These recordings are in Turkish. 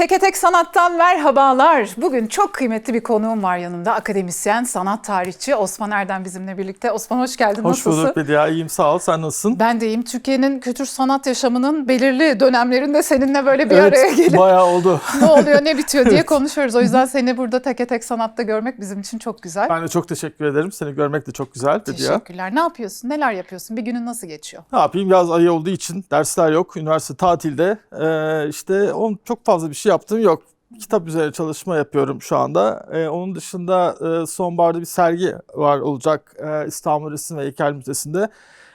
Teke Tek Sanat'tan merhabalar. Bugün çok kıymetli bir konuğum var yanımda. Akademisyen, sanat tarihçi Osman Erdem bizimle birlikte. Osman hoş geldin. Hoş Nasılsın? bulduk Bedia. İyiyim sağ ol. Sen nasılsın? Ben de iyiyim. Türkiye'nin kültür sanat yaşamının belirli dönemlerinde seninle böyle bir evet, araya gelip bayağı oldu. ne oluyor ne bitiyor diye Evet. konuşuyoruz. O yüzden seni burada Teke Tek Sanat'ta görmek bizim için çok güzel. Ben de çok teşekkür ederim. Seni görmek de çok güzel Bedia. Teşekkürler. Ne yapıyorsun? Neler yapıyorsun? Bir günün nasıl geçiyor? Ne yapayım? Yaz ayı olduğu için dersler yok. Üniversite tatilde. Ee, işte onun çok fazla bir şey yaptığım yok. Kitap üzerine çalışma yapıyorum şu anda. Ee, onun dışında e, sonbaharda bir sergi var olacak e, İstanbul Resim ve Heykel Müzesi'nde.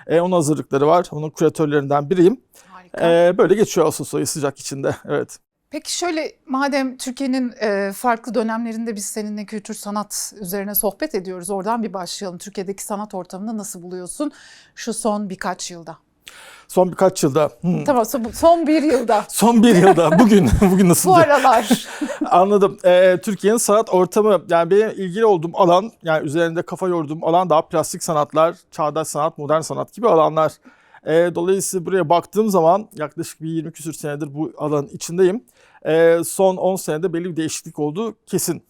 E, onun hazırlıkları var. Onun küratörlerinden biriyim. Harika. E, böyle geçiyor Ağustos ayı sıcak içinde. Evet. Peki şöyle madem Türkiye'nin e, farklı dönemlerinde biz seninle kültür sanat üzerine sohbet ediyoruz. Oradan bir başlayalım. Türkiye'deki sanat ortamını nasıl buluyorsun şu son birkaç yılda? Son birkaç yılda. hmm, Tamam son, son bir yılda. Son bir yılda. Bugün bugün nasıl? Bu aralar. Anladım. Ee, Türkiye'nin sanat ortamı yani benim ilgili olduğum alan yani üzerinde kafa yorduğum alan daha plastik sanatlar, çağdaş sanat, modern sanat gibi alanlar. Ee, dolayısıyla buraya baktığım zaman yaklaşık bir 20 küsür senedir bu alanın içindeyim. Ee, son 10 senede belli bir değişiklik oldu kesin.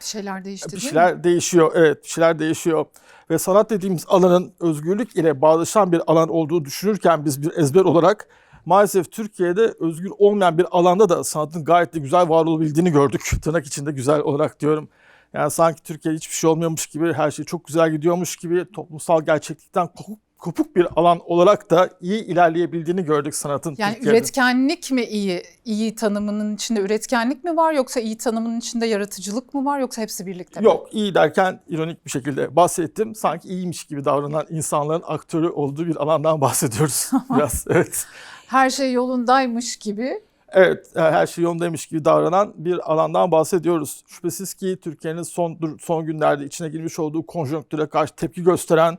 Bir şeyler değişti Bir değil mi? şeyler değişiyor. Evet, bir şeyler değişiyor. Ve sanat dediğimiz alanın özgürlük ile bağdaşan bir alan olduğu düşünürken biz bir ezber olarak maalesef Türkiye'de özgür olmayan bir alanda da sanatın gayet de güzel var olabildiğini gördük. Tırnak içinde güzel olarak diyorum. Yani sanki Türkiye'de hiçbir şey olmuyormuş gibi, her şey çok güzel gidiyormuş gibi toplumsal gerçeklikten kopuk, kopuk bir alan olarak da iyi ilerleyebildiğini gördük sanatın Yani Türkiye'de. üretkenlik mi iyi? İyi tanımının içinde üretkenlik mi var yoksa iyi tanımının içinde yaratıcılık mı var yoksa hepsi birlikte mi? Yok iyi derken ironik bir şekilde bahsettim. Sanki iyiymiş gibi davranan insanların aktörü olduğu bir alandan bahsediyoruz biraz. Evet. Her şey yolundaymış gibi. Evet, e, her şey yolundaymış gibi davranan bir alandan bahsediyoruz. Şüphesiz ki Türkiye'nin son son günlerde içine girmiş olduğu konjonktüre karşı tepki gösteren,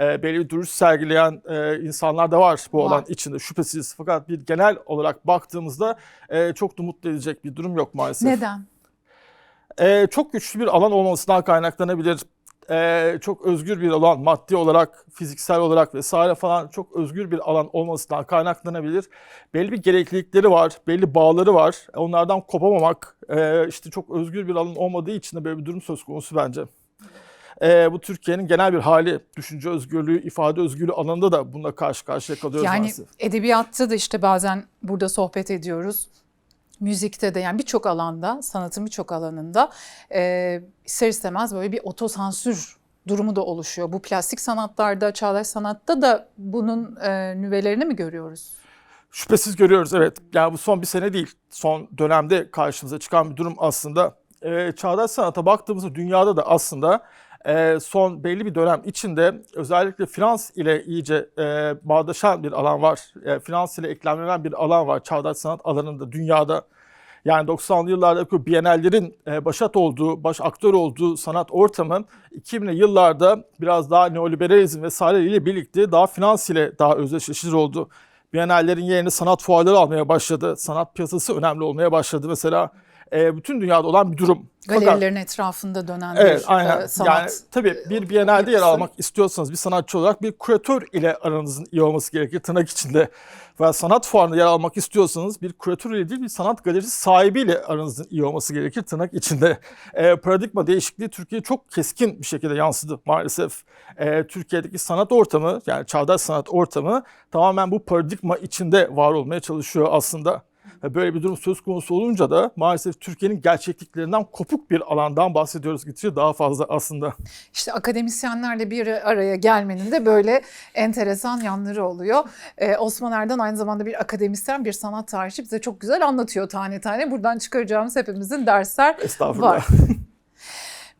e, belli bir duruş sergileyen e, insanlar da var bu Var. alan içinde şüphesiz. Fakat bir genel olarak baktığımızda e, çok da mutlu edecek bir durum yok maalesef. Neden? Ee, çok güçlü bir alan olmasından kaynaklanabilir. Ee, çok özgür bir alan, maddi olarak, fiziksel olarak vesaire falan çok özgür bir alan olmasından kaynaklanabilir. Belli bir gereklilikleri var, belli bağları var. Onlardan kopamamak, e, işte çok özgür bir alan olmadığı için de böyle bir durum söz konusu bence. Ee, bu Türkiye'nin genel bir hali, düşünce özgürlüğü, ifade özgürlüğü alanında da bununla karşı karşıya kalıyoruz Yani maalesef. edebiyatta da işte bazen burada sohbet ediyoruz. Müzikte de yani birçok alanda, sanatın birçok alanında e, ister istemez böyle bir otosansür durumu da oluşuyor. Bu plastik sanatlarda, çağdaş sanatta da bunun e, nüvelerini mi görüyoruz? Şüphesiz görüyoruz evet. Yani bu son bir sene değil. Son dönemde karşımıza çıkan bir durum aslında. Ee, çağdaş sanata baktığımızda dünyada da aslında e, son belli bir dönem içinde özellikle finans ile iyice e, bağdaşan bir alan var. E, finans ile eklemlenen bir alan var çağdaş sanat alanında dünyada. Yani 90'lı yıllardaki Bienallerin e, başat olduğu, baş aktör olduğu sanat ortamı 2000'li yıllarda biraz daha neoliberalizm vesaire ile birlikte daha finans ile daha özdeşleşir oldu. Bienallerin yerini sanat fuarları almaya başladı. Sanat piyasası önemli olmaya başladı mesela. E, bütün dünyada olan bir durum. Fakat- Galerilerin etrafında dönen Evet bir aynen. e, sanat. Yani tabii bir Biennale'de yer almak istiyorsanız bir sanatçı olarak bir küratör ile aranızın iyi olması gerekir tırnak içinde. Ve sanat fuarında yer almak istiyorsanız bir küratör ile değil bir sanat galerisi sahibiyle aranızın iyi olması gerekir tırnak içinde. Ee, paradigma değişikliği Türkiye'ye çok keskin bir şekilde yansıdı maalesef. Ee, Türkiye'deki sanat ortamı yani çağdaş sanat ortamı tamamen bu paradigma içinde var olmaya çalışıyor aslında. Böyle bir durum söz konusu olunca da maalesef Türkiye'nin gerçekliklerinden kopuk bir alandan bahsediyoruz gittikçe daha fazla aslında. İşte akademisyenlerle bir araya gelmenin de böyle enteresan yanları oluyor. Ee, Osman Erden aynı zamanda bir akademisyen, bir sanat tarihçi bize çok güzel anlatıyor tane tane. Buradan çıkaracağımız hepimizin dersler Estağfurullah. var.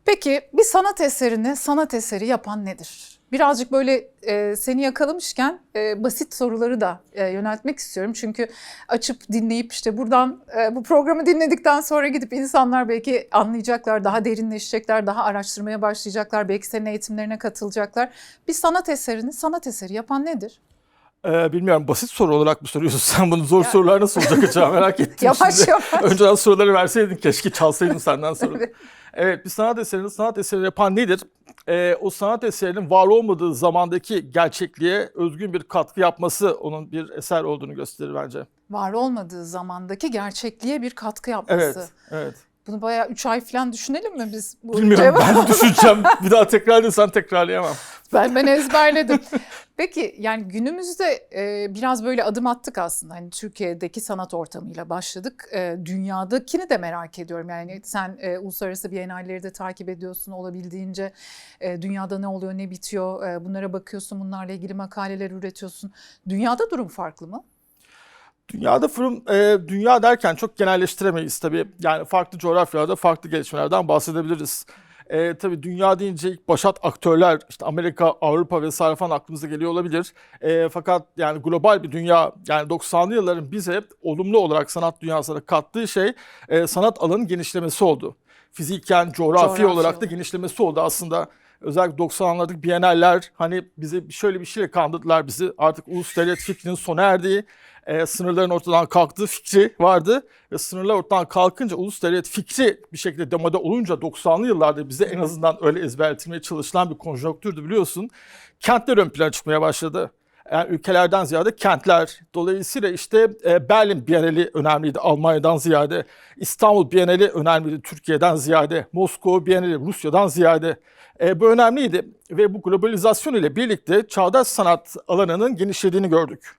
Peki bir sanat eserini sanat eseri yapan nedir? Birazcık böyle e, seni yakalamışken e, basit soruları da e, yöneltmek istiyorum. Çünkü açıp dinleyip işte buradan e, bu programı dinledikten sonra gidip insanlar belki anlayacaklar, daha derinleşecekler, daha araştırmaya başlayacaklar, belki senin eğitimlerine katılacaklar. Bir sanat eserini sanat eseri yapan nedir? Ee, bilmiyorum basit soru olarak mı soruyorsun sen bunu zor sorular nasıl olacak acaba merak ettim Yavaş şimdi. yavaş. Önceden soruları verseydin keşke çalsaydım senden soru. Evet. evet bir sanat eserini sanat eseri yapan nedir? Ee, o sanat eserinin var olmadığı zamandaki gerçekliğe özgün bir katkı yapması onun bir eser olduğunu gösterir bence. var olmadığı zamandaki gerçekliğe bir katkı yapması. Evet, evet. Bunu bayağı 3 ay falan düşünelim mi biz? Bu Bilmiyorum cevap- ben düşüneceğim. Bir daha tekrarlarsan tekrarlayamam. Ben ben ezberledim. Peki yani günümüzde e, biraz böyle adım attık aslında. Hani Türkiye'deki sanat ortamıyla başladık. E, dünyadakini de merak ediyorum. Yani sen e, uluslararası bienalleri de takip ediyorsun olabildiğince. E, dünyada ne oluyor, ne bitiyor e, bunlara bakıyorsun. Bunlarla ilgili makaleler üretiyorsun. Dünyada durum farklı mı? Dünyada fırın, e, dünya derken çok genelleştiremeyiz tabii. Yani farklı coğrafyalarda farklı gelişmelerden bahsedebiliriz. E, tabii dünya deyince ilk başat aktörler işte Amerika, Avrupa vesaire falan aklımıza geliyor olabilir. E, fakat yani global bir dünya yani 90'lı yılların bize olumlu olarak sanat dünyasına kattığı şey e, sanat alanının genişlemesi oldu. Fiziken, coğrafi, Coğrafi olarak da genişlemesi oldu aslında. Özellikle 90'lardaki Biennaller hani bize şöyle bir şeyle kandırdılar bizi. Artık ulus devlet fikrinin sona erdiği, e, sınırların ortadan kalktığı fikri vardı. Ve sınırlar ortadan kalkınca ulus devlet fikri bir şekilde demode olunca 90'lı yıllarda bize en azından öyle ezberletilmeye çalışılan bir konjonktürdü biliyorsun. Kentler ön plana çıkmaya başladı. Yani ülkelerden ziyade kentler. Dolayısıyla işte e, Berlin Bienali önemliydi Almanya'dan ziyade. İstanbul Bienali önemliydi Türkiye'den ziyade. Moskova Bienali Rusya'dan ziyade. E, bu önemliydi ve bu globalizasyon ile birlikte çağdaş sanat alanının genişlediğini gördük.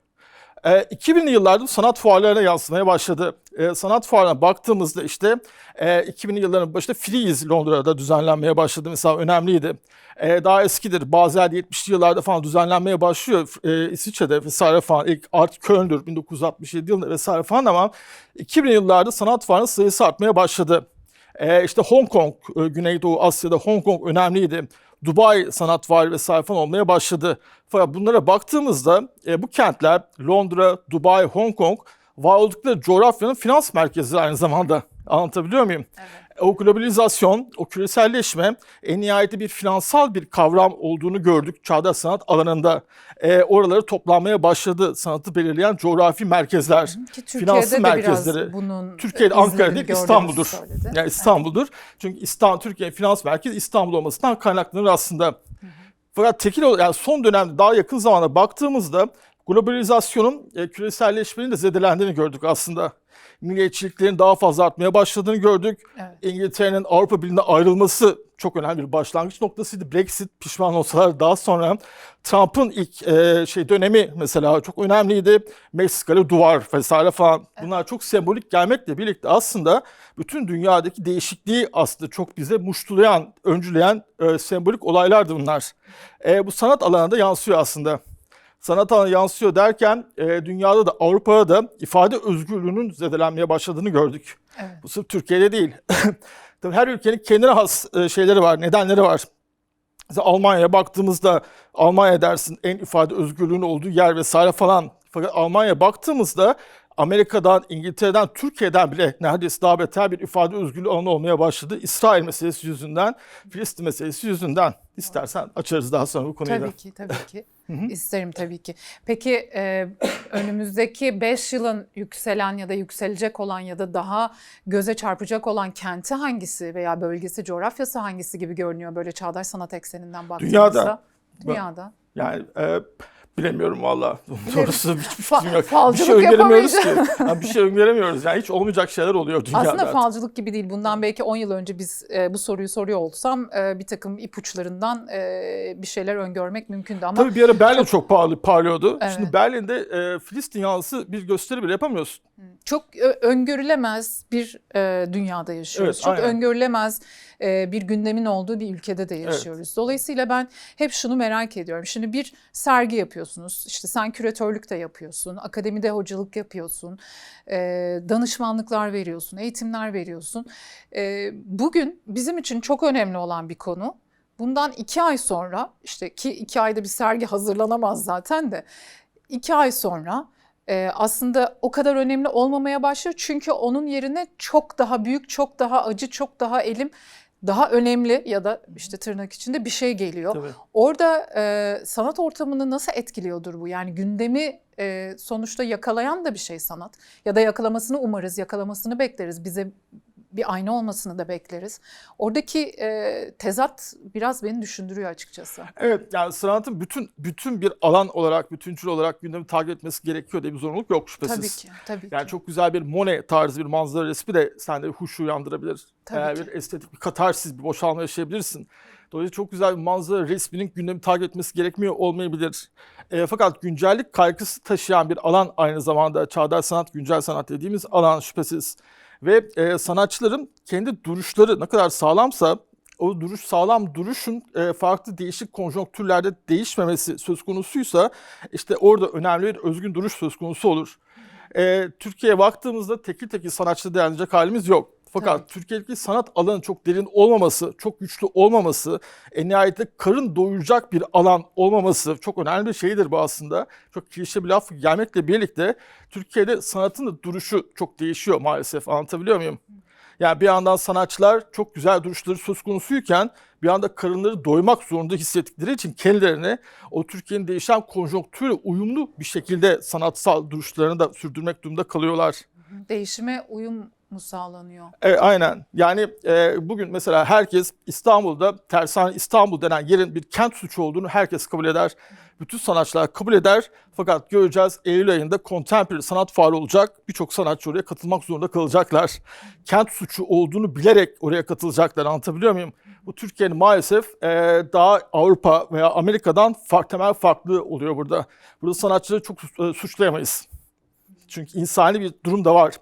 E, 2000'li yıllarda sanat fuarlarına yansımaya başladı. E, sanat fuarına baktığımızda işte e, 2000'li yılların başında Frieze Londra'da düzenlenmeye başladı. Mesela önemliydi. E, daha eskidir. Bazen 70'li yıllarda falan düzenlenmeye başlıyor. E, İsviçre'de vesaire falan. İlk Art Köln'dür 1967 yılında vesaire falan ama 2000'li yıllarda sanat fuarının sayısı artmaya başladı. E, işte Hong Kong, e, Güneydoğu Asya'da Hong Kong önemliydi. Dubai sanat var vesaire falan olmaya başladı. Fakat bunlara baktığımızda e, bu kentler Londra, Dubai, Hong Kong var oldukları coğrafyanın finans merkezi aynı zamanda. Anlatabiliyor muyum? O globalizasyon, o küreselleşme en nihayetinde bir finansal bir kavram olduğunu gördük çağdaş sanat alanında. E, oraları toplanmaya başladı sanatı belirleyen coğrafi merkezler. Ki Türkiye'de de biraz merkezleri. bunun Türkiye'de e, Ankara izlerini değil İstanbul'dur. söyledi. Yani İstanbul'dur. Çünkü İstanbul Türkiye finans merkezi İstanbul olmasından kaynaklanır aslında. Fakat tekil yani son dönemde daha yakın zamanda baktığımızda globalizasyonun e, küreselleşmenin de zedelendiğini gördük aslında. Milliyetçiliklerin daha fazla artmaya başladığını gördük. Evet. İngiltere'nin Avrupa Birliği'ne ayrılması çok önemli bir başlangıç noktasıydı. Brexit pişman olsalar daha sonra Trump'ın ilk e, şey dönemi mesela çok önemliydi. Meksikalı duvar vesaire falan. Bunlar çok sembolik gelmekle birlikte aslında bütün dünyadaki değişikliği aslında çok bize muştulayan, öncüleyen e, sembolik olaylardı bunlar. E, bu sanat alanında yansıyor aslında. Sanat alanına yansıyor derken e, dünyada da Avrupa'da da ifade özgürlüğünün zedelenmeye başladığını gördük. Evet. Bu sırf Türkiye'de değil. Tabii her ülkenin kendine has e, şeyleri var, nedenleri var. Mesela Almanya'ya baktığımızda Almanya dersin en ifade özgürlüğünün olduğu yer vesaire falan. Fakat Almanya'ya baktığımızda Amerika'dan, İngiltere'den, Türkiye'den bile neredeyse daha beter bir ifade özgürlüğü alanı olmaya başladı. İsrail meselesi yüzünden, Filistin meselesi yüzünden. İstersen açarız daha sonra bu konuyu da. Tabii ki, tabii ki. İsterim tabii ki. Peki e, önümüzdeki 5 yılın yükselen ya da yükselecek olan ya da daha göze çarpacak olan kenti hangisi veya bölgesi, coğrafyası hangisi gibi görünüyor böyle çağdaş sanat ekseninden baktığımızda? Dünyada. Dünyada. Yani e, bilemiyorum valla. Doğrusu hiçbir fikrim yok. Bir şey öngöremiyoruz ki. Yani bir şey öngöremiyoruz. Yani hiç olmayacak şeyler oluyor dünyada. Aslında falcılık gibi değil. Bundan belki 10 yıl önce biz e, bu soruyu soruyor olsam e, bir takım ipuçlarından e, bir şeyler öngörmek mümkündü ama Tabii bir ara Berlin çok, pahalı parlıyordu. Evet. Şimdi Berlin'de e, Filistin yanlısı bir gösteri bile yapamıyorsun. çok ö- öngörülemez bir e, dünyada yaşıyoruz. Evet, çok aynen. öngörülemez e, bir gündemin olduğu bir ülkede de yaşıyoruz. Dolayısıyla ben hep şunu merak ediyorum. Şimdi bir sergi yapıyorsunuz. İşte sen küratörlük de yapıyorsun. Akademide hocalık yapıyorsun. e, danışmanlıklar veriyorsun. Eğitimler veriyorsun. E, bugün bizim için çok önemli olan bir konu. Bundan iki ay sonra işte ki iki ayda bir sergi hazırlanamaz zaten de iki ay sonra e, aslında o kadar önemli olmamaya başlıyor. Çünkü onun yerine çok daha büyük, çok daha acı, çok daha elim, daha önemli ya da işte tırnak içinde bir şey geliyor. Tabii. Orada e, sanat ortamını nasıl etkiliyordur bu? Yani gündemi e, sonuçta yakalayan da bir şey sanat. Ya da yakalamasını umarız, yakalamasını bekleriz. Bize bir ayna olmasını da bekleriz. Oradaki e, tezat biraz beni düşündürüyor açıkçası. Evet yani sanatın bütün bütün bir alan olarak, bütüncül olarak gündemi takip etmesi gerekiyor diye bir zorunluluk yok şüphesiz. Tabii ki, tabii Yani ki. çok güzel bir Monet tarzı bir manzara resmi de sende huş uyandırabilir. Tabii Ee, ki. bir estetik bir katarsis, bir boşalma yaşayabilirsin. Dolayısıyla çok güzel bir manzara resminin gündemi takip etmesi gerekmiyor olmayabilir. Ee, fakat güncellik kaygısı taşıyan bir alan aynı zamanda çağdaş sanat, güncel sanat dediğimiz alan şüphesiz. Ve e, sanatçıların kendi duruşları ne kadar sağlamsa o duruş sağlam duruşun e, farklı değişik konjonktürlerde değişmemesi söz konusuysa işte orada önemli bir özgün duruş söz konusu olur. E, Türkiye'ye baktığımızda tekil tekil sanatçı değerlendirecek halimiz yok. Fakat Tabii. Türkiye'deki sanat alanı çok derin olmaması, çok güçlü olmaması, en nihayetinde karın doyuracak bir alan olmaması çok önemli bir şeydir bu aslında. Çok klişe bir laf gelmekle birlikte Türkiye'de sanatın da duruşu çok değişiyor maalesef. Anlatabiliyor muyum? Yani bir yandan sanatçılar çok güzel duruşları söz konusuyken bir anda karınları doymak zorunda hissettikleri için kendilerini o Türkiye'nin değişen konjonktürle uyumlu bir şekilde sanatsal duruşlarını da sürdürmek durumunda kalıyorlar. Değişime uyum mu sağlanıyor? E, aynen. Yani e, bugün mesela herkes İstanbul'da Tersane İstanbul denen yerin bir kent suçu olduğunu herkes kabul eder. Bütün sanatçılar kabul eder. Fakat göreceğiz Eylül ayında Contemporary Sanat Fuarı olacak. Birçok sanatçı oraya katılmak zorunda kalacaklar. Kent suçu olduğunu bilerek oraya katılacaklar. Anlatabiliyor muyum? Bu Türkiye'nin maalesef e, daha Avrupa veya Amerika'dan fark, temel farklı oluyor burada. Burada sanatçıları çok e, suçlayamayız. Çünkü insani bir durum da var.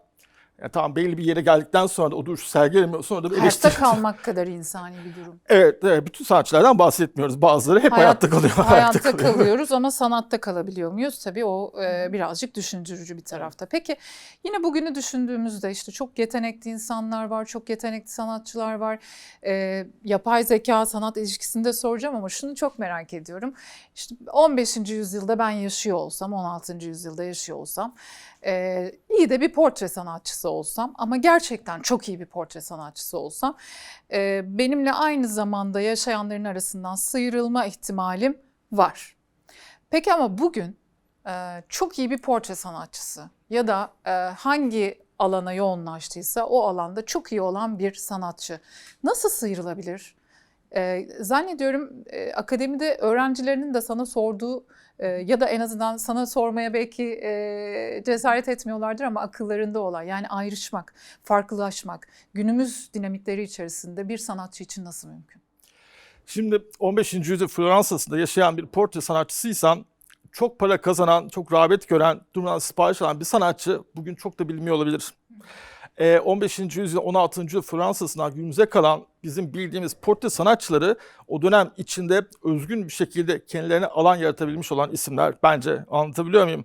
Yani tamam belli bir yere geldikten sonra da o duruş sergilemiyor. Sonra da Hayatta kalmak kadar insani bir durum. Evet, evet, bütün sanatçılardan bahsetmiyoruz. Bazıları hep Hayat- hayatta kalıyor. Hayatta kalıyor. kalıyoruz ama sanatta kalabiliyor muyuz? Tabii o e, birazcık düşündürücü bir tarafta. Peki yine bugünü düşündüğümüzde işte çok yetenekli insanlar var, çok yetenekli sanatçılar var. E, yapay zeka sanat ilişkisini de soracağım ama şunu çok merak ediyorum. İşte 15. yüzyılda ben yaşıyor olsam, 16. yüzyılda yaşıyor olsam, e, iyi de bir portre sanatçısı olsam ama gerçekten çok iyi bir portre sanatçısı olsam, e, benimle aynı zamanda yaşayanların arasından sıyrılma ihtimalim var. Peki ama bugün e, çok iyi bir portre sanatçısı ya da e, hangi alana yoğunlaştıysa o alanda çok iyi olan bir sanatçı nasıl sıyrılabilir? E, zannediyorum e, akademide öğrencilerinin de sana sorduğu e, ya da en azından sana sormaya belki e, cesaret etmiyorlardır ama akıllarında olan yani ayrışmak, farklılaşmak günümüz dinamikleri içerisinde bir sanatçı için nasıl mümkün? Şimdi 15. yüzyıl Floransa'sında yaşayan bir portre sanatçısıysan çok para kazanan, çok rağbet gören, durmadan sipariş alan bir sanatçı bugün çok da bilinmiyor olabilir. Ee, 15. yüzyıl 16. yüzyıl Fransa'sından günümüze kalan bizim bildiğimiz portre sanatçıları o dönem içinde özgün bir şekilde kendilerine alan yaratabilmiş olan isimler bence. Anlatabiliyor muyum?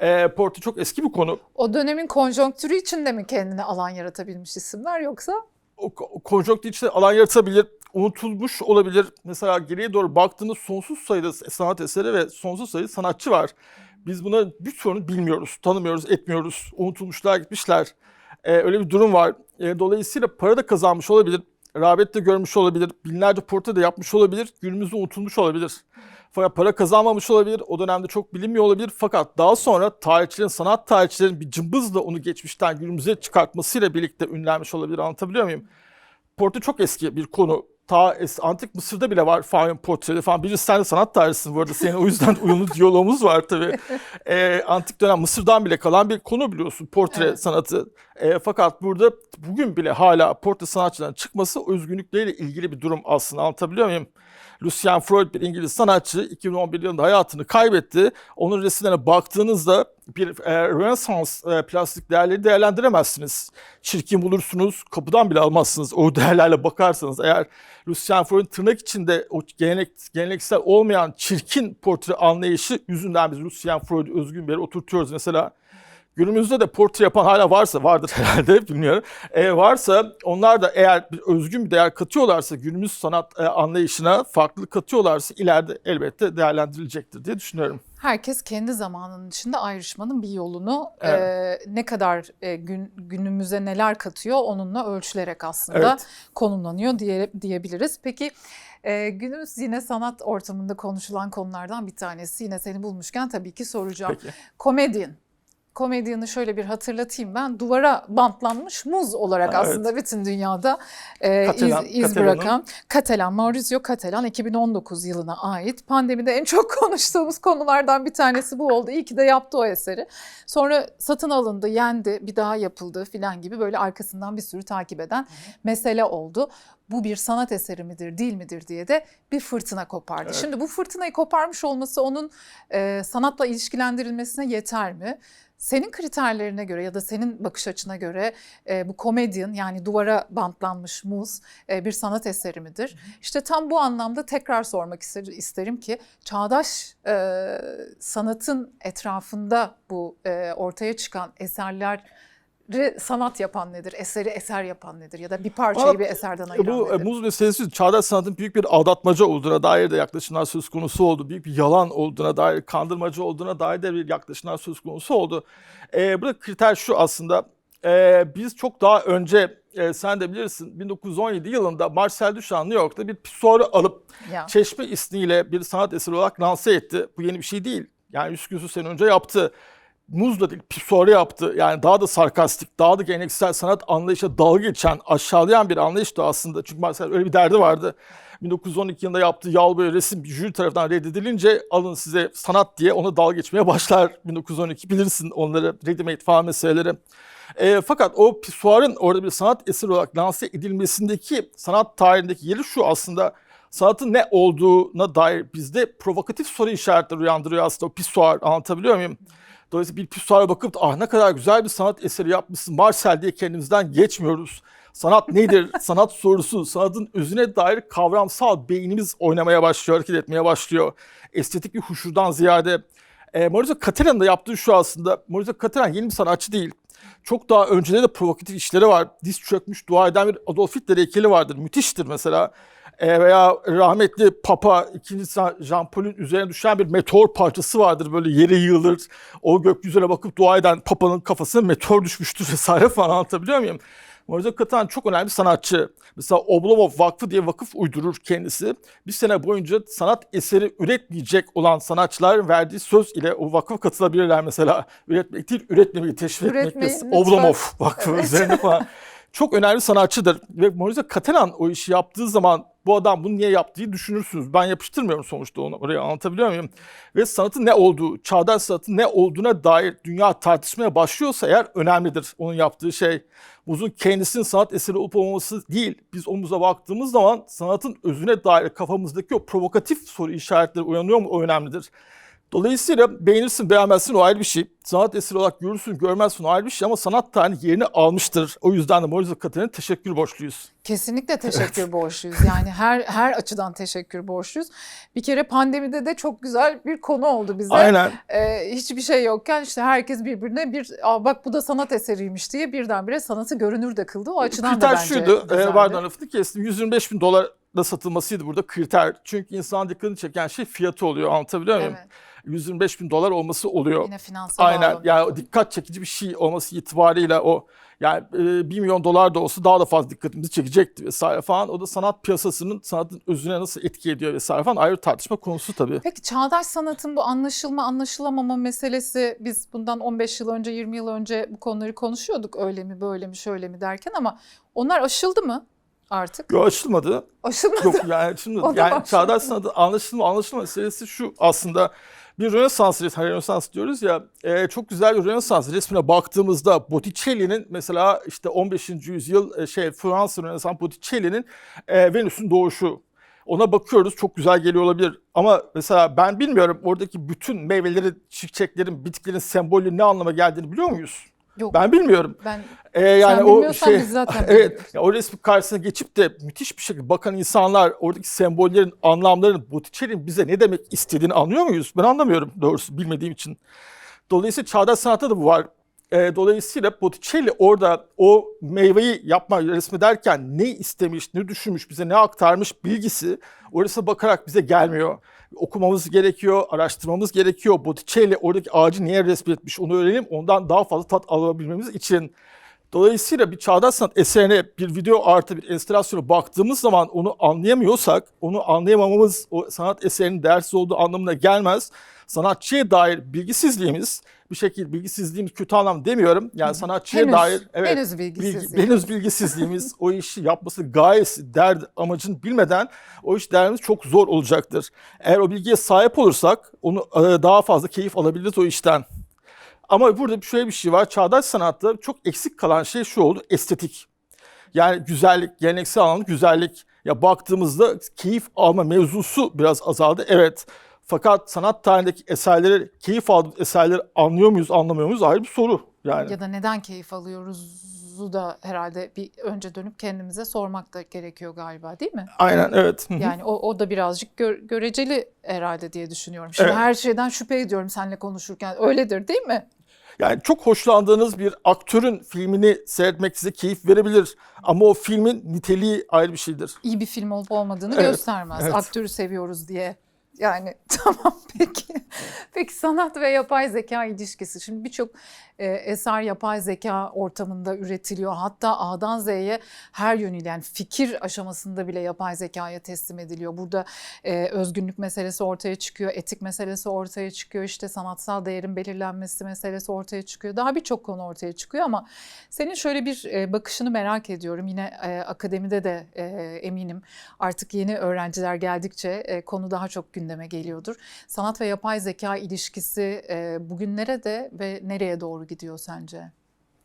Ee, portre çok eski bir konu. O dönemin konjonktürü içinde mi kendine alan yaratabilmiş isimler yoksa? o ko- konjonktür içinde alan yaratabilir, unutulmuş olabilir. Mesela geriye doğru baktığımız sonsuz sayıda sanat eseri ve sonsuz sayıda sanatçı var. Biz buna birçoğunu bilmiyoruz, tanımıyoruz, etmiyoruz. Unutulmuşlar, gitmişler. Ee, öyle bir durum var. Ee, dolayısıyla para da kazanmış olabilir, rağbet de görmüş olabilir, binlerce portre de yapmış olabilir, günümüzde unutulmuş olabilir. Fakat para kazanmamış olabilir, o dönemde çok bilinmiyor olabilir. Fakat daha sonra tarihçilerin, sanat tarihçilerin bir cımbızla onu geçmişten günümüze çıkartmasıyla birlikte ünlenmiş olabilir. Anlatabiliyor muyum? Portre çok eski bir konu. Ta antik Mısır'da bile var Fayon portreli falan. Birisi sen de sanat tarihisin bu arada. Senin o yüzden uyumlu diyalogumuz var tabii. Ee, antik dönem Mısır'dan bile kalan bir konu biliyorsun portre Evet. sanatı. Ee, fakat burada bugün bile hala portre sanatçılarının çıkması özgünlükleriyle ilgili bir durum aslında. Anlatabiliyor muyum? Lucien Freud bir İngiliz sanatçı 2011 yılında hayatını kaybetti. Onun resimlerine baktığınızda bir e, Rönesans e, plastik değerleri değerlendiremezsiniz. Çirkin bulursunuz, kapıdan bile almazsınız. O değerlerle bakarsanız eğer Lucien Freud'un tırnak içinde o gelenek, geleneksel olmayan çirkin portre anlayışı yüzünden biz Lucien Freud'u özgün bir yere oturtuyoruz mesela. Günümüzde de portre yapan hala varsa, vardır herhalde bilmiyorum. E, varsa onlar da eğer bir özgün bir değer katıyorlarsa, günümüz sanat e, anlayışına farklılık katıyorlarsa ileride elbette değerlendirilecektir diye düşünüyorum. Herkes kendi zamanının içinde ayrışmanın bir yolunu Evet. e, ne kadar e, gün, günümüze neler katıyor onunla ölçülerek aslında Evet. konumlanıyor diye, diyebiliriz. Peki e, günümüz yine sanat ortamında konuşulan konulardan bir tanesi. Yine seni bulmuşken tabii ki soracağım. Peki. Komedyen. Komedyanı şöyle bir hatırlatayım ben. Duvara bantlanmış muz olarak Evet. aslında bütün dünyada e, iz, iz Catalan'ın- bırakan Catalan, Maurizio Catalan 2019 yılına ait. Pandemide en çok konuştuğumuz konulardan bir tanesi bu oldu. İyi ki de yaptı o eseri. Sonra satın alındı, yendi, bir daha yapıldı filan gibi böyle arkasından bir sürü takip eden mesele oldu. Bu bir sanat eseri midir, değil midir diye de bir fırtına kopardı. Evet. Şimdi bu fırtınayı koparmış olması onun e, sanatla ilişkilendirilmesine yeter mi? Senin kriterlerine göre ya da senin bakış açına göre e, bu komedyen yani duvara bantlanmış muz e, bir sanat eseri midir? İşte tam bu anlamda tekrar sormak ister, isterim ki çağdaş e, sanatın etrafında bu e, ortaya çıkan eserleri sanat yapan nedir? Eseri eser yapan nedir? Ya da bir parçayı Valla bir eserden ayıran Bu e, nedir? muz meselesi çağdaş sanatın büyük bir aldatmaca olduğuna dair de yaklaşımlar söz konusu oldu. Büyük bir yalan olduğuna dair, kandırmacı olduğuna dair de bir yaklaşımlar söz konusu oldu. E, burada kriter şu aslında. E, biz çok daha önce e, sen de bilirsin 1917 yılında Marcel Duchamp New York'ta bir pisuarı alıp Ya. Çeşme ismiyle bir sanat eseri olarak lanse etti. Bu yeni bir şey değil. Yani 100 küsur sene önce yaptı. Muz da değil, pisuarı yaptı. Yani daha da sarkastik, daha da geleneksel sanat anlayışa dalga geçen, aşağılayan bir anlayıştı aslında. Çünkü Marcel öyle bir derdi vardı. 1912 yılında yaptığı boya resim jüri tarafından reddedilince alın size sanat diye ona dalga geçmeye başlar. 1912 bilirsin onları, ready falan meseleleri. E, fakat o pisuarın orada bir sanat eseri olarak lanse edilmesindeki sanat tarihindeki yeri şu aslında sanatın ne olduğuna dair bizde provokatif soru işaretleri uyandırıyor aslında o pisuar anlatabiliyor muyum? Dolayısıyla bir pisuara bakıp ah ne kadar güzel bir sanat eseri yapmışsın Marcel diye kendimizden geçmiyoruz. Sanat nedir? sanat sorusu, sanatın özüne dair kavramsal beynimiz oynamaya başlıyor, hareket etmeye başlıyor. Estetik bir huşurdan ziyade. E, Maurizio Catalan'ın da yaptığı şu aslında. Maurizio Catalan yeni bir sanatçı değil. Çok daha önceleri de provokatif işleri var. Diz çökmüş, dua eden bir Adolf Hitler heykeli vardır. Müthiştir mesela. E, veya rahmetli Papa 2. Jean Paul'ün üzerine düşen bir meteor parçası vardır. Böyle yere yığılır. O gökyüzüne bakıp dua eden Papa'nın kafasına meteor düşmüştür vesaire falan anlatabiliyor muyum? Maurizio Catalan çok önemli bir sanatçı. Mesela Oblomov Vakfı diye vakıf uydurur kendisi. Bir sene boyunca sanat eseri üretmeyecek olan sanatçılar verdiği söz ile o vakfa katılabilirler mesela. Üretmek değil, üretmemeyi teşvik etmek. Üretmeyin mesela. lütfen. Oblomov Vakfı Evet. üzerine falan. Çok önemli sanatçıdır. Ve Maurizio Catalan o işi yaptığı zaman bu adam bunu niye yaptığı düşünürsünüz. Ben yapıştırmıyorum sonuçta onu oraya anlatabiliyor muyum? Ve sanatın ne olduğu, çağdaş sanatın ne olduğuna dair dünya tartışmaya başlıyorsa eğer önemlidir onun yaptığı şey. Muzun kendisinin sanat eseri olup olmaması değil. Biz o muza baktığımız zaman sanatın özüne dair kafamızdaki o provokatif soru işaretleri uyanıyor mu o önemlidir. Dolayısıyla beğenirsin beğenmezsin o ayrı bir şey. Sanat eseri olarak görürsün görmezsin o ayrı bir şey ama sanat tarihi yerini almıştır. O yüzden de Maurizio Catalan'a teşekkür borçluyuz. Kesinlikle teşekkür borçluyuz. Yani her her açıdan teşekkür borçluyuz. Bir kere pandemide de çok güzel bir konu oldu bize. Aynen. Ee, hiçbir şey yokken işte herkes birbirine bir Aa, bak bu da sanat eseriymiş diye birdenbire sanatı görünür de kıldı. O açıdan da kriter bence şuydu, güzeldi. e, pardon lafını kestim. 125 bin dolarla satılmasıydı burada kriter. Çünkü insan dikkatini çeken şey fiyatı oluyor anlatabiliyor muyum? Evet. 125 bin dolar olması oluyor. Yine finansal Aynen bağlamda. yani dikkat çekici bir şey olması itibarıyla o yani e, 1 milyon dolar da olsa daha da fazla dikkatimizi çekecekti vesaire falan. O da sanat piyasasının sanatın özüne nasıl etki ediyor vesaire falan ayrı tartışma konusu tabii. Peki çağdaş sanatın bu anlaşılma anlaşılamama meselesi biz bundan 15 yıl önce 20 yıl önce bu konuları konuşuyorduk öyle mi böyle mi şöyle mi derken ama onlar aşıldı mı artık? Yok açılmadı. Aşılmadı. Yok yani şimdi yani çağdaş sanatın anlaşılma anlaşılma meselesi şu aslında bir Rönesans resmi, Rönesans diyoruz ya e, çok güzel bir Rönesans resmine baktığımızda Botticelli'nin mesela işte 15. yüzyıl e, şey Fransız Rönesans Botticelli'nin e, Venüs'ün doğuşu. Ona bakıyoruz çok güzel geliyor olabilir ama mesela ben bilmiyorum oradaki bütün meyvelerin, çiçeklerin, bitkilerin sembolü ne anlama geldiğini biliyor muyuz? Yok Ben bilmiyorum. ben Ee, yani Sen o şey, biz zaten evet, biliyoruz. ya o resmin karşısına geçip de müthiş bir şekilde bakan insanlar oradaki sembollerin anlamlarını Botticelli'nin bize ne demek istediğini anlıyor muyuz? Ben anlamıyorum doğrusu bilmediğim için. Dolayısıyla çağdaş sanatta da bu var. Ee, dolayısıyla Botticelli orada o meyveyi yapma resmederken ne istemiş, ne düşünmüş, bize ne aktarmış bilgisi orasına bakarak bize gelmiyor. Okumamız gerekiyor, araştırmamız gerekiyor. Botticelli oradaki ağacı niye resmetmiş onu öğrenelim. Ondan daha fazla tat alabilmemiz için. Dolayısıyla bir çağdaş sanat eserine bir video artı bir enstalasyona baktığımız zaman onu anlayamıyorsak, onu anlayamamamız o sanat eserinin değersiz olduğu anlamına gelmez. sanatçıya dair bilgisizliğimiz bir şekilde bilgisizliğimiz kötü anlam demiyorum. Yani sanatçıya Henüz, dair evet henüz bilgi, bilgisizlik. henüz bilgisizliğimiz o işi yapması gayesi derdi amacını bilmeden o iş derimiz çok zor olacaktır. Eğer o bilgiye sahip olursak onu e, daha fazla keyif alabiliriz o işten. Ama burada şöyle bir şey var. Çağdaş sanatta çok eksik kalan şey şu oldu. Estetik. Yani güzellik, geleneksel anlamda güzellik. Ya baktığımızda keyif alma mevzusu biraz azaldı. Evet. Fakat sanat tarihindeki eserleri, keyif aldığımız eserleri anlıyor muyuz, anlamıyor muyuz ayrı bir soru. Yani Ya da neden keyif alıyoruzu da herhalde bir önce dönüp kendimize sormak da gerekiyor galiba değil mi? aynen evet. Yani o, o da birazcık gör- göreceli herhalde diye düşünüyorum. Şimdi Evet. her şeyden şüphe ediyorum seninle konuşurken. Öyledir değil mi? Yani çok hoşlandığınız bir aktörün filmini seyretmek size keyif verebilir. Ama o filmin niteliği ayrı bir şeydir. İyi bir film olup olmadığını Evet, göstermez. evet. Aktörü seviyoruz diye. Yani tamam peki. Peki sanat ve yapay zeka ilişkisi. Şimdi birçok e, eser yapay zeka ortamında üretiliyor. Hatta A'dan Z'ye her yönüyle yani fikir aşamasında bile yapay zekaya teslim ediliyor. Burada e, özgünlük meselesi ortaya çıkıyor, etik meselesi ortaya çıkıyor, işte sanatsal değerin belirlenmesi meselesi ortaya çıkıyor. Daha birçok konu ortaya çıkıyor ama senin şöyle bir e, bakışını merak ediyorum. Yine e, akademide de e, eminim artık yeni öğrenciler geldikçe e, konu daha çok gündeme geliyordur. Sanat ve yapay zeka ilişkisi e, bugünlere de ve nereye doğru gidiyor sence?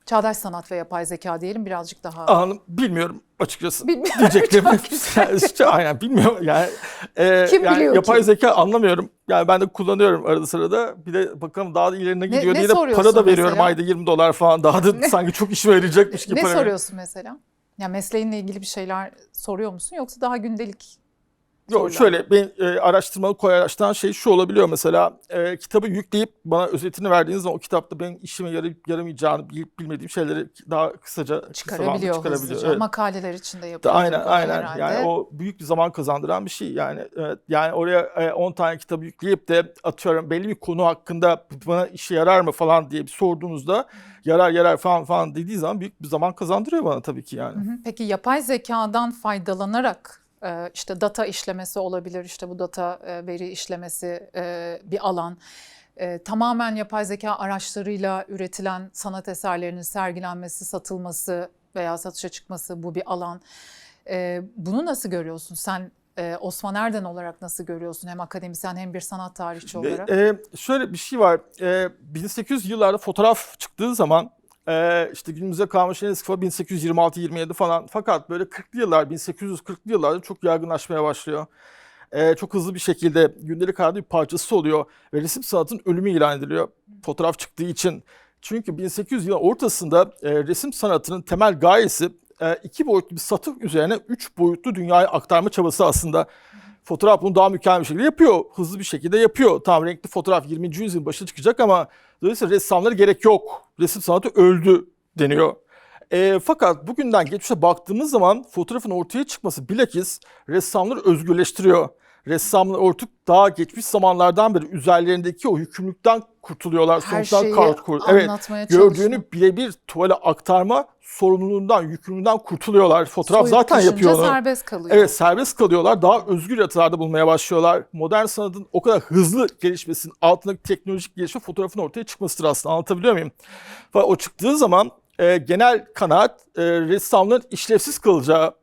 Çağdaş sanat ve yapay zeka diyelim birazcık daha. Anladım. Bilmiyorum açıkçası. Bilmiyorum. Yani işte aynen bilmiyorum. Yani, e, Kim yani biliyor yapay ki? zeka anlamıyorum. Yani ben de kullanıyorum arada sırada. Bir de bakalım daha da ilerine gidiyor ne diye de para da veriyorum. mesela? ayda 20 dolar falan. Daha da Ne? sanki çok işime yarayacakmış gibi ne para soruyorsun mesela? Ya mesleğinle ilgili bir şeyler soruyor musun yoksa daha gündelik? Yok şöyle ben e, araştırmalı kolaylaştıran şey şu olabiliyor mesela e, kitabı yükleyip bana özetini verdiğiniz zaman o kitapta benim işime yarayıp yaramayacağını bilip bilmediğim şeyleri daha kısaca kısa Çıkarabiliyor, çıkarabiliyor. hızlıca. Evet. Makaleler içinde yapıyor. Aynen aynen. herhalde. Yani o büyük bir zaman kazandıran bir şey. Yani evet, yani oraya e, 10 tane kitabı yükleyip de atıyorum belli bir konu hakkında bana işe yarar mı falan diye bir sorduğunuzda yarar yarar falan falan dediği zaman büyük bir zaman kazandırıyor bana tabii ki yani. Peki yapay zekadan faydalanarak e, işte data işlemesi olabilir, işte bu data e, veri işlemesi e, bir alan. E, Tamamen yapay zeka araçlarıyla üretilen sanat eserlerinin sergilenmesi, satılması veya satışa çıkması bu bir alan. E, Bunu nasıl görüyorsun? Sen e, Osman Erden olarak nasıl görüyorsun? Hem akademisyen hem bir sanat tarihçi olarak. e, şöyle bir şey var. E, 1800 yıllarda fotoğraf çıktığı zaman e, işte günümüze kalmış en eski fotoğraf 1826-27 falan. Fakat böyle 40'lı yıllar, 1840'lı yıllarda çok yaygınlaşmaya başlıyor. E, çok hızlı bir şekilde gündelik hayatın bir parçası oluyor ve resim sanatının ölümü ilan ediliyor fotoğraf çıktığı için. Çünkü 1800 yılın ortasında e, resim sanatının temel gayesi e, iki boyutlu bir satır üzerine üç boyutlu dünyaya aktarma çabası aslında. Fotoğraf bunu daha mükemmel bir şekilde yapıyor. Hızlı bir şekilde yapıyor. Tam renkli fotoğraf 20. yüzyılın başına çıkacak ama dolayısıyla ressamlara gerek yok. Resim sanatı öldü deniyor. E, fakat bugünden geçmişe baktığımız zaman fotoğrafın ortaya çıkması bilakis ressamları özgürleştiriyor. Ressamlar artık daha geçmiş zamanlardan beri üzerlerindeki o yükümlülükten kurtuluyorlar. Her sonuçtan şeyi kar- kur- Evet, gördüğünü birebir tuvale aktarma sorumluluğundan, yükümlülüğünden kurtuluyorlar. Fotoğraf Soyut zaten yapıyor onu. serbest kalıyor. Evet serbest kalıyorlar. Daha özgür yaratılarda bulmaya başlıyorlar. Modern sanatın o kadar hızlı gelişmesinin altındaki teknolojik gelişme fotoğrafın ortaya çıkmasıdır aslında. Anlatabiliyor muyum? Ve o çıktığı zaman e, genel kanaat e, ressamların işlevsiz kalacağı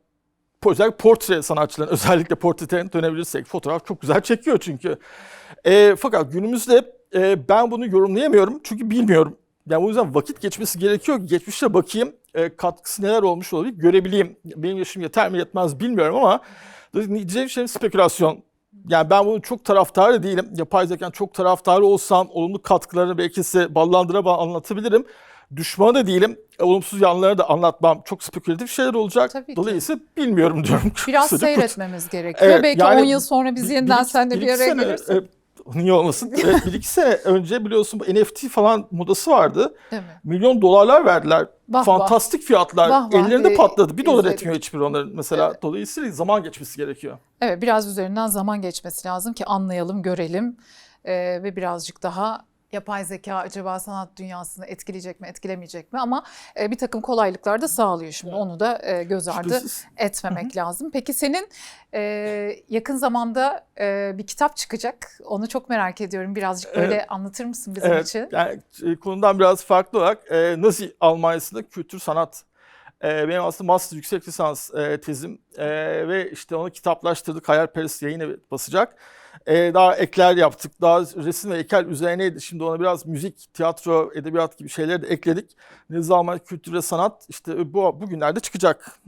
özellikle portre sanatçıların özellikle portrelerine dönebilirsek fotoğraf çok güzel çekiyor çünkü. E, fakat günümüzde e, ben bunu yorumlayamıyorum çünkü bilmiyorum. Yani o yüzden vakit geçmesi gerekiyor ki geçmişe bakayım e, katkısı neler olmuş olabilir görebileyim. Benim yaşım yeter mi yetmez bilmiyorum ama diyeceğim şey spekülasyon. Yani ben bunun çok taraftarı değilim. Yapay zekanın çok taraftarı olsam olumlu katkılarını belki size ballandıra ba- anlatabilirim. Düşmanı da değilim. E, Olumsuz yanlarını da anlatmam. Çok spekülatif şeyler olacak. Tabii ki. Dolayısıyla bilmiyorum diyorum. Biraz Kısaca seyretmemiz gerekiyor. Evet, Belki yani 10 yıl sonra biz Bir- yeniden bir seninle bir, iki araya sene, gelirsek. e, niye olmasın? Evet, bir iki sene önce biliyorsun bu NFT falan modası vardı. Değil mi? Milyon dolarlar verdiler. Vah Fantastik fiyatlar. Vah vah Ellerinde diye patladı. Bir dolar etmiyor hiçbir onların mesela. Evet. Dolayısıyla zaman geçmesi gerekiyor. Evet biraz üzerinden zaman geçmesi lazım ki anlayalım, görelim Ee, ve birazcık daha Yapay zeka acaba sanat dünyasını etkileyecek mi, etkilemeyecek mi? Ama e, bir takım kolaylıklar da sağlıyor şimdi. Onu da e, göz ardı Şüphesiz. etmemek lazım. Peki senin e, yakın zamanda e, bir kitap çıkacak. Onu çok merak ediyorum. Birazcık böyle Evet. anlatır mısın bizim Evet, için? yani e, konudan biraz farklı olarak e, Nazi Almanya'sında kültür sanat e, benim aslında master yüksek lisans e, tezim e, ve işte onu kitaplaştırdık. Hayalperest yayın basacak. E, daha ekler yaptık. Daha resim ve heykel üzerineydi. Şimdi ona biraz müzik, tiyatro, edebiyat gibi şeyleri de ekledik. Almanya kültür ve sanat işte bu bugünlerde çıkacak.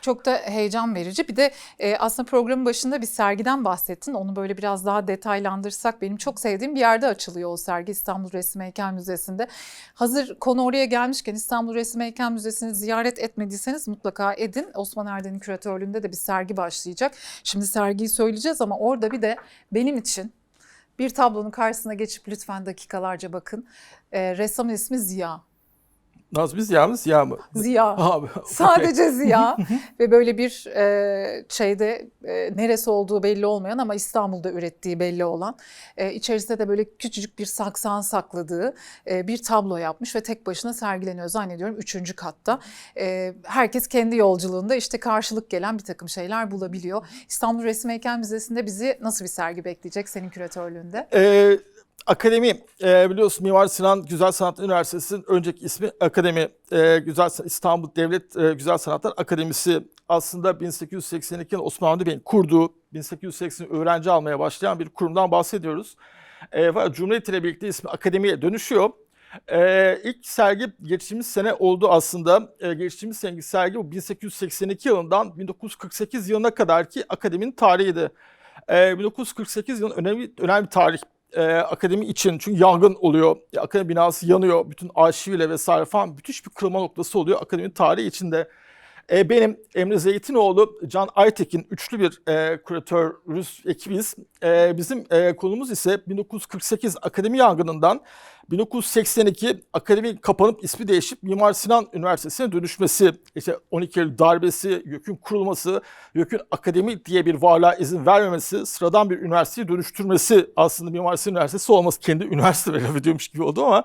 Çok da heyecan verici. Bir de e, aslında programın başında bir sergiden bahsettin. Onu böyle biraz daha detaylandırsak benim çok sevdiğim bir yerde açılıyor o sergi İstanbul Resim Heykel Müzesi'nde. Hazır konu oraya gelmişken İstanbul Resim Heykel Müzesi'ni ziyaret etmediyseniz mutlaka edin. Osman Erden'in küratörlüğünde de bir sergi başlayacak. Şimdi sergiyi söyleyeceğiz ama orada bir de benim için bir tablonun karşısına geçip lütfen dakikalarca bakın. E, ressamın ismi Ziya. Naz biz ya mı Ziya mı? Ziya. Abi. Sadece Ziya ve böyle bir e, şeyde e, neresi olduğu belli olmayan ama İstanbul'da ürettiği belli olan e, içerisinde de böyle küçücük bir saksağın sakladığı e, bir tablo yapmış ve tek başına sergileniyor zannediyorum üçüncü katta. E, herkes kendi yolculuğunda işte karşılık gelen bir takım şeyler bulabiliyor. İstanbul Resim Heykel Müzesi'nde bizi nasıl bir sergi bekleyecek senin küratörlüğünde? Ee, akademi e, biliyorsun Mimar Sinan Güzel Sanatlar Üniversitesi'nin önceki ismi Akademi e, Güzel İstanbul Devlet e, Güzel Sanatlar Akademisi aslında 1882 yılında Osman Hamdi Bey'in kurduğu 1880 öğrenci almaya başlayan bir kurumdan bahsediyoruz. E, Cumhuriyet ile birlikte ismi akademiye dönüşüyor. E, ilk sergi geçtiğimiz sene oldu aslında. E, geçtiğimiz seneki sergi bu 1882 yılından 1948 yılına kadar ki akademinin tarihiydi. E, 1948 yılın önemli önemli tarih e, akademi için çünkü yangın oluyor. Ya, akademi binası yanıyor. Bütün arşiviyle vesaire falan müthiş bir kırılma noktası oluyor akademinin tarihi içinde. E, benim Emre Zeytinoğlu, Can Aytekin üçlü bir e, küratörüz ekibiz. E, bizim e, konumuz ise 1948 akademi yangınından 1982 akademi kapanıp ismi değişip Mimar Sinan Üniversitesi'ne dönüşmesi, işte 12 Eylül darbesi, YÖK'ün kurulması, YÖK'ün akademi diye bir varlığa izin vermemesi, sıradan bir üniversiteye dönüştürmesi aslında Mimar Sinan Üniversitesi olması kendi üniversite laf ediyormuş gibi oldu ama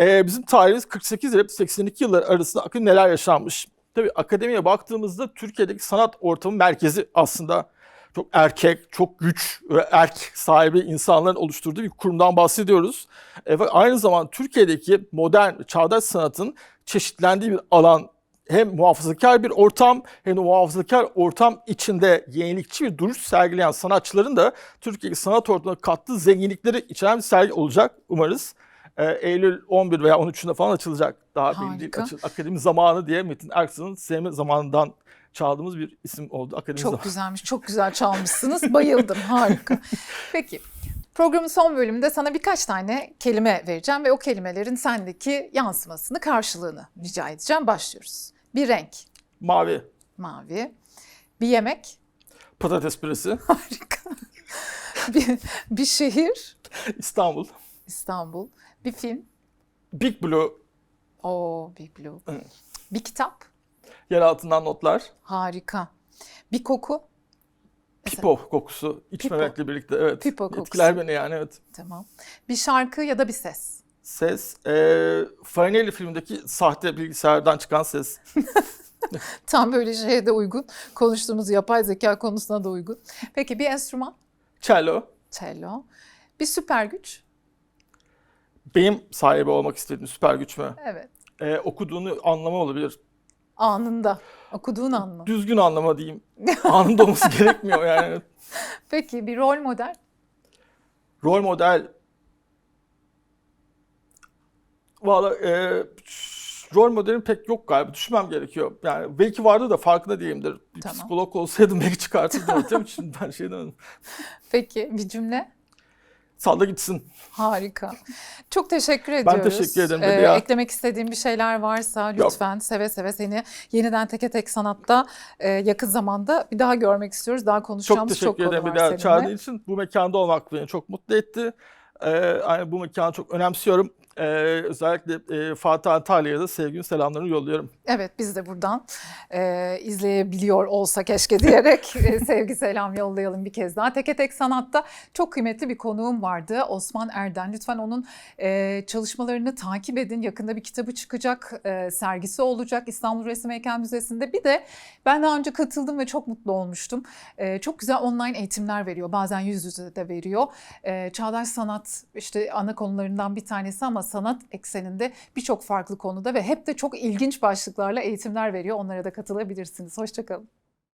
e, bizim tarihimiz 48 ile 82 yıllar arasında akın neler yaşanmış. Tabii akademiye baktığımızda Türkiye'deki sanat ortamı merkezi aslında çok erkek, çok güç ve erk sahibi insanların oluşturduğu bir kurumdan bahsediyoruz. E, aynı zamanda Türkiye'deki modern, çağdaş sanatın çeşitlendiği bir alan hem muhafazakar bir ortam hem de muhafazakar ortam içinde yenilikçi bir duruş sergileyen sanatçıların da Türkiye'deki sanat ortamına kattığı zenginlikleri içeren bir sergi olacak umarız. E, Eylül 11 veya 13'ünde falan açılacak. Daha belli değil. Açıl- Akademi zamanı diye Metin Erksan'ın sevme zamanından çaldığımız bir isim oldu. Akademi Çok zamanı. güzelmiş, çok güzel çalmışsınız. Bayıldım, harika. Peki, programın son bölümünde sana birkaç tane kelime vereceğim ve o kelimelerin sendeki yansımasını, karşılığını rica edeceğim. Başlıyoruz. Bir renk, Mavi, mavi. Bir yemek, patates püresi, harika. bir, bir şehir, İstanbul, İstanbul. Bir film, Big Blue, o Big Blue. Bir kitap, yer altından notlar, harika. Bir koku, pipo kokusu içmemekle birlikte evet. Pipo kokusu. Etkiler beni yani evet. tamam. Bir şarkı ya da bir ses. Ses, e, Farinelli filmindeki sahte bilgisayardan çıkan ses. Tam böyle şeye de uygun. Konuştuğumuz yapay zeka konusuna da uygun. Peki bir enstrüman? Cello, Cello. Bir süper güç? Benim sahibi olmak istediğim süper güç mü? Evet. E, okuduğunu anlama olabilir. Anında. Okuduğun an mı? Düzgün anlama diyeyim. Anında olması gerekmiyor yani. Peki bir rol model? Rol model Valla e, rol modelim pek yok galiba. Düşünmem gerekiyor. Yani belki vardı da farkında değilimdir. Bir Tamam. psikolog olsaydım belki çıkartırdım ortaya. Şimdi ben şey demedim. Peki bir cümle? Salla gitsin. Harika. Çok teşekkür ediyoruz. teşekkür ederim Ee, Bedia. eklemek istediğim bir şeyler varsa Yok. lütfen seve seve seni yeniden teke tek sanatta e, yakın zamanda bir daha görmek istiyoruz. Daha Çok konuşacağımız çok, teşekkür konu ederim var bir daha çağırdığın için. Bu mekanda olmak beni çok mutlu etti. Ee, yani bu mekanı çok önemsiyorum. Ee, özellikle e, Fatih Antalya'ya da sevgili selamlarını yolluyorum. Evet biz de buradan e, izleyebiliyor olsa keşke diyerek e, sevgi selam yollayalım bir kez daha. Teke Tek Sanat'ta çok kıymetli bir konuğum vardı Osman Erden. Lütfen onun e, çalışmalarını takip edin. Yakında bir kitabı çıkacak, e, sergisi olacak İstanbul Resim Heykel Müzesi'nde. Bir de ben daha önce katıldım ve çok mutlu olmuştum. E, çok güzel online eğitimler veriyor. Bazen yüz yüze de veriyor. E, çağdaş sanat işte ana konularından bir tanesi ama sanat ekseninde birçok farklı konuda ve hep de çok ilginç başlıklarla eğitimler veriyor. Onlara da katılabilirsiniz. Hoşçakalın.